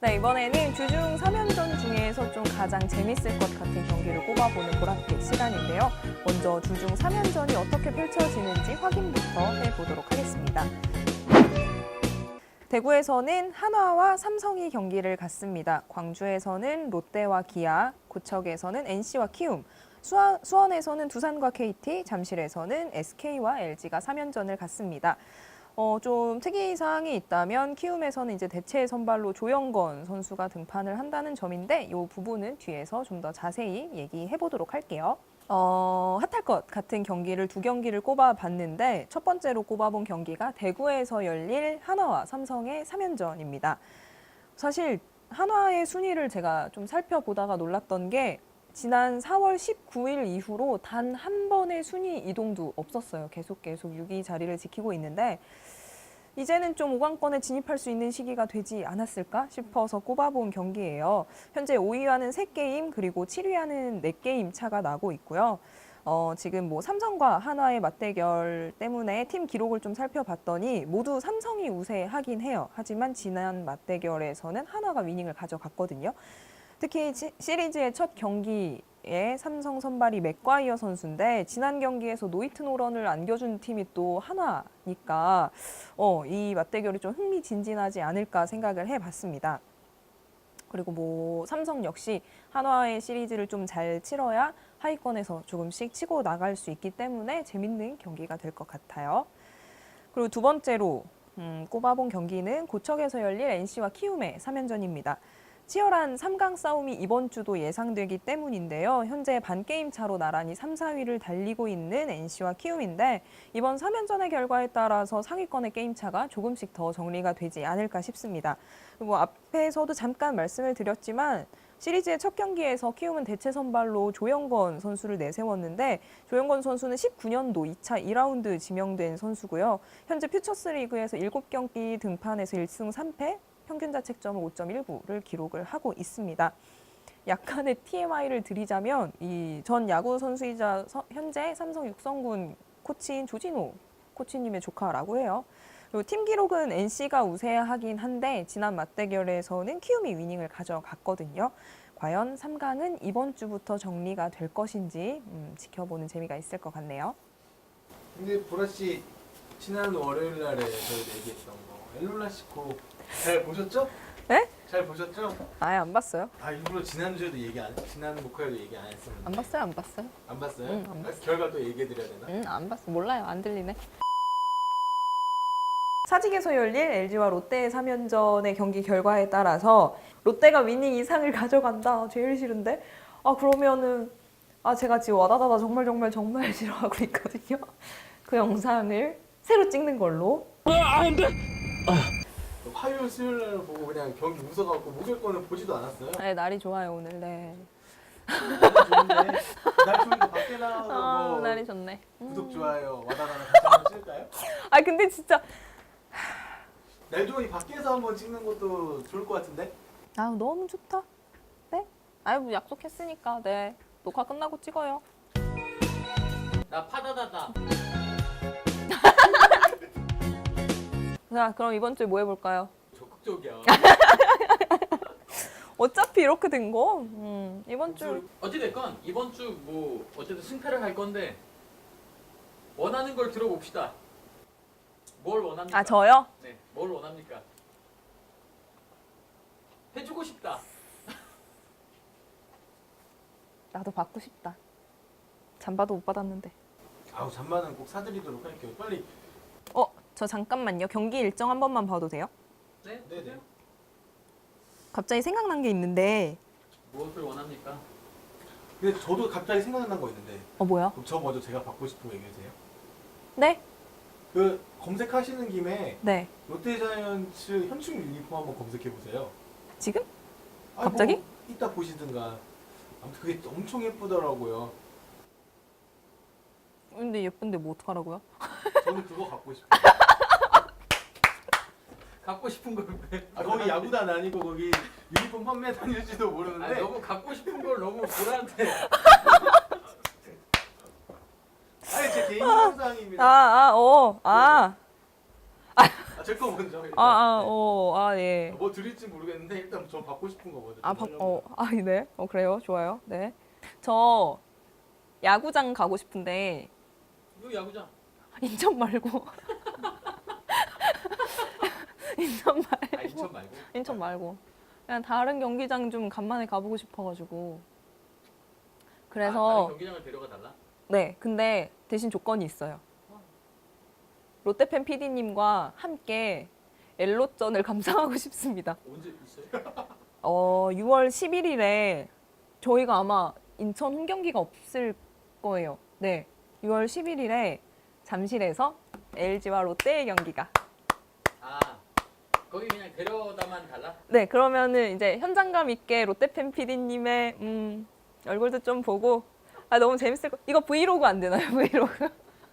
네, 이번에는 주중 3연전 중에서 좀 가장 재밌을 것 같은 경기를 꼽아보는 보라픽 시간인데요. 먼저 주중 3연전이 어떻게 펼쳐지는지 확인부터 해보도록 하겠습니다. 대구에서는 한화와 삼성이 경기를 갖습니다. 광주에서는 롯데와 기아, 고척에서는 NC와 키움, 수원, 수원에서는 두산과 KT, 잠실에서는 SK와 LG가 3연전을 갖습니다. 어, 좀 특이사항이 있다면 키움에서는 이제 대체 선발로 조영건 선수가 등판을 한다는 점인데 이 부분은 뒤에서 좀 더 자세히 얘기해 보도록 할게요. 어, 핫할 것 같은 경기를 두 경기를 꼽아봤는데 첫 번째로 꼽아본 경기가 대구에서 열릴 한화와 삼성의 3연전입니다. 사실 한화의 순위를 제가 좀 살펴보다가 놀랐던 게 지난 4월 19일 이후로 단 한 번의 순위 이동도 없었어요. 계속 계속 6위 자리를 지키고 있는데 이제는 좀 5강권에 진입할 수 있는 시기가 되지 않았을까 싶어서 꼽아본 경기예요. 현재 5위와는 3게임 그리고 7위와는 4게임 차가 나고 있고요. 어, 지금 뭐 삼성과 한화의 맞대결 때문에 팀 기록을 좀 살펴봤더니 모두 삼성이 우세하긴 해요. 하지만 지난 맞대결에서는 한화가 위닝을 가져갔거든요. 특히 시- 시리즈의 첫 경기에 삼성 선발이 맥과이어 선수인데 지난 경기에서 노이트 노런을 안겨준 팀이 또 하나니까 어, 이 맞대결이 좀 흥미진진하지 않을까 생각을 해봤습니다. 그리고 뭐 삼성 역시 한화의 시리즈를 좀 잘 치러야 하위권에서 조금씩 치고 나갈 수 있기 때문에 재밌는 경기가 될 것 같아요. 그리고 두 번째로 음, 꼽아본 경기는 고척에서 열릴 NC와 키움의 3연전입니다. 치열한 3강 싸움이 이번 주도 예상되기 때문인데요. 현재 반게임 차로 나란히 3, 4위를 달리고 있는 NC와 키움인데 이번 3연전의 결과에 따라서 상위권의 게임 차가 조금씩 더 정리가 되지 않을까 싶습니다. 그리고 앞에서도 잠깐 말씀을 드렸지만 시리즈의 첫 경기에서 키움은 대체 선발로 조영건 선수를 내세웠는데 조영건 선수는 19년도 2차 2라운드 지명된 선수고요. 현재 퓨처스 리그에서 7경기 등판해서 1승 3패, 평균 자책점을 5.19를 기록을 하고 있습니다. 약간의 TMI를 드리자면 이 전 야구 선수이자 서- 현재 삼성 육성군 코치인 조진호 코치님의 조카라고 해요. 그리고 팀 기록은 NC가 우세하긴 한데 지난 맞대결에서는 키움이 위닝을 가져갔거든요. 과연 3강은 이번 주부터 정리가 될 것인지 음, 지켜보는 재미가 있을 것 같네요. 근데 보라 씨 지난 월요일 날에 저희가 얘기했던 거 엘롤라시코 잘 보셨죠? 네? 잘 보셨죠? 아예 안 봤어요? 아 일부러 지난주에도 얘기 안 지난 목화에도 얘기 안 했었는데 안 봤어요, 안 봤어요. 안 봤어요? 응, 안 아, 봤어요. 결과 또 얘기해 드려야 되나? 응, 안 봤어. 몰라요. 안 들리네. 사직에서 열릴 LG와 롯데의 3연전의 경기 결과에 따라서 롯데가 위닝 이상을 가져간다. 제일 싫은데. 아 그러면은 아 제가 지금 와다다다 정말 정말 정말 싫어하고 있거든요. 그 영상을 새로 찍는 걸로. 화요일 수요일 날 보고 그냥 경기 웃어갖고 목요일 거는 보지도 않았어요. 네, 날이 좋아요 오늘. 네. 좋은데 날 좋은데 밖에 나가서 아 뭐 날이 좋네. 음. 구독 좋아요 와다다나 같이 한번 찍을까요? 아 근데 진짜 날 좋으니 밖에서 한번 찍는 것도 좋을 것 같은데? 아 너무 좋다. 네? 아유 뭐 약속했으니까 네 녹화 끝나고 찍어요. 나 파다다다. 자 그럼 이번 주에 뭐 해볼까요? 적극적이야. 어차피 이렇게 된 거. 음, 이번 주 어찌됐건 이번 주 뭐 어쨌든 승패를 할 건데 원하는 걸 들어봅시다. 뭘 원합니까? 아 저요? 네, 뭘 원합니까? 해주고 싶다. 나도 받고 싶다. 잠바도 못 받았는데. 아우 잠만은 꼭 사드리도록 할게요. 빨리. 어, 저 잠깐만요. 경기 일정 한 번만 봐도 돼요? 네, 네네. 보세요. 갑자기 생각난 게 있는데. 무엇을 원합니까? 근데 저도 갑자기 생각난 거 있는데 어, 뭐야? 그럼 저 먼저 제가 받고 싶은 거 얘기해 주세요. 네? 그 검색하시는 김에 네. 롯데자이언츠 현충 유니폼 한번 검색해 보세요. 지금? 아, 갑자기? 뭐 이따 보시든가. 아무튼 그게 엄청 예쁘더라고요. 근데 예쁜데 뭐 어떡하라고요? 저는 그거 갖고 싶어요. 갖고 싶은 걸 왜? 아, 거기 야구단 아니고 거기 유니폼 판매 다닐지도 모르는데 아, 너무 갖고 싶은 걸 너무 보라한테. 아니 제 개인 아, 감상입니다. 아, 어, 아. 아, 제 거 먼저. 일단. 아, 아, 어, 아, 예. 뭐 드릴지 모르겠는데 일단 저 받고 싶은 거 먼저. 아, 좀 바. 어, 아, 네. 어, 그래요. 좋아요. 네. 저 야구장 가고 싶은데 이거 야구장. 인천 말고 인천 아 말고. 인천 말고. 인천 말고. 그냥 다른 경기장 좀 간만에 가보고 싶어가지고. 아, 그래서 다른 경기장을 데려가 달라. 네 근데 대신 조건이 있어요. 롯데팬 PD님과 함께 엘로전을 감상하고 싶습니다. 언제 있어요? 어 6월 11일에 저희가 아마 인천 홈 경기가 없을 거예요. 네 6월 11일에 잠실에서 LG와 롯데의 경기가 아 거기 그냥 데려다만 달라. 네, 그러면은 이제 현장감 있게 롯데팬 PD님의 음, 얼굴도 좀 보고 아 너무 재밌을 거. 이거 브이로그 안 되나요? 브이로그?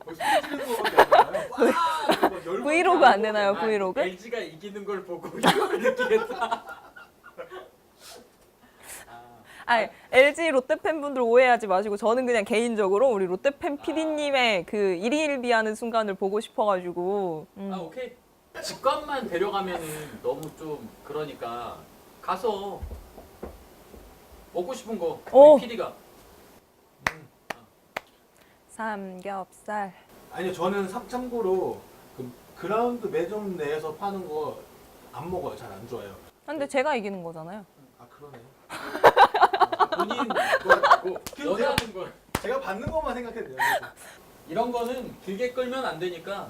뭐 브이로그 안. 되나요? 아, 브이로그? LG가 이기는 걸 보고 이걸 느끼겠다. 아, 아, LG 롯데 팬분들 오해하지 마시고 저는 그냥 개인적으로 우리 롯데 팬 PD님의 그 일희일비하는 순간을 보고 싶어가지고 음. 아 오케이. 직관만 데려가면은 너무 좀 그러니까 가서 먹고 싶은 거 오. 우리 PD가 삼겹살. 아니요 저는 참- 참고로 그 그라운드 매점 내에서 파는 거 안 먹어요. 잘 안 좋아해요. 근데 제가 이기는 거잖아요. 아 그러네. 본인 뭐, 뭐 원하는 걸 제가 받는 것만 생각했네요. 그래서. 이런 거는 길게 끌면 안 되니까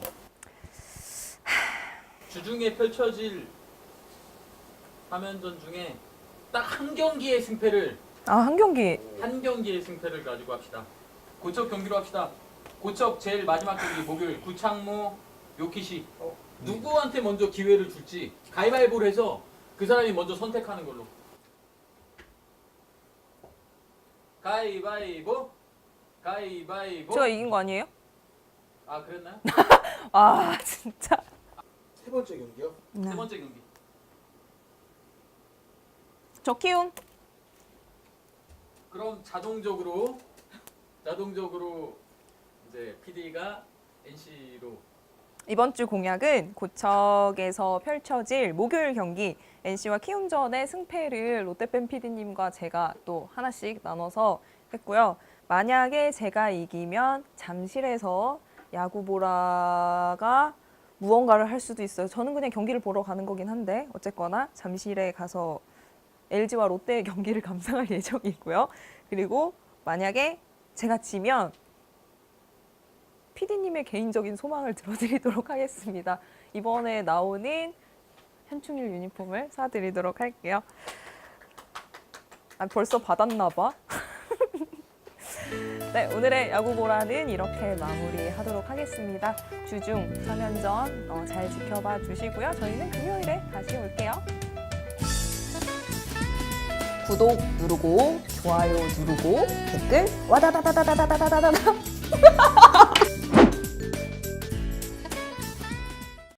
주중에 펼쳐질 화면전 중에 딱 한 경기의 승패를 아 한 경기. 한 경기의 승패를 가지고 합시다. 고척 경기로 합시다. 고척 제일 마지막 경기 목요일 구창모 요키시 어. 누구한테 먼저 기회를 줄지 가위바위보를 해서 그 사람이 먼저 선택하는 걸로. 가위바위보 가위바위보 제가 이긴 거 아니에요? 아 그랬나요? 아 진짜. 세 번째 경기요? 네. 세 번째 경기 저 키움. 그럼 자동적으로 자동적으로 이제 PD가 NC로 이번 주 공약은 고척에서 펼쳐질 목요일 경기 NC와 키움전의 승패를 롯데팬 PD님과 제가 또 하나씩 나눠서 했고요. 만약에 제가 이기면 잠실에서 야구 보라가 무언가를 할 수도 있어요. 저는 그냥 경기를 보러 가는 거긴 한데 어쨌거나 잠실에 가서 LG와 롯데의 경기를 감상할 예정이고요. 그리고 만약에 제가 지면 PD님의 개인적인 소망을 들어드리도록 하겠습니다. 이번에 나오는 현충일 유니폼을 사드리도록 할게요. 아, 벌써 받았나 봐. 네, 오늘의 야구보라는 이렇게 마무리하도록 하겠습니다. 주중 3연전 어, 잘 지켜봐 주시고요. 저희는 금요일에 다시 올게요. 구독 누르고 좋아요 누르고 댓글 와다다다다다다다다다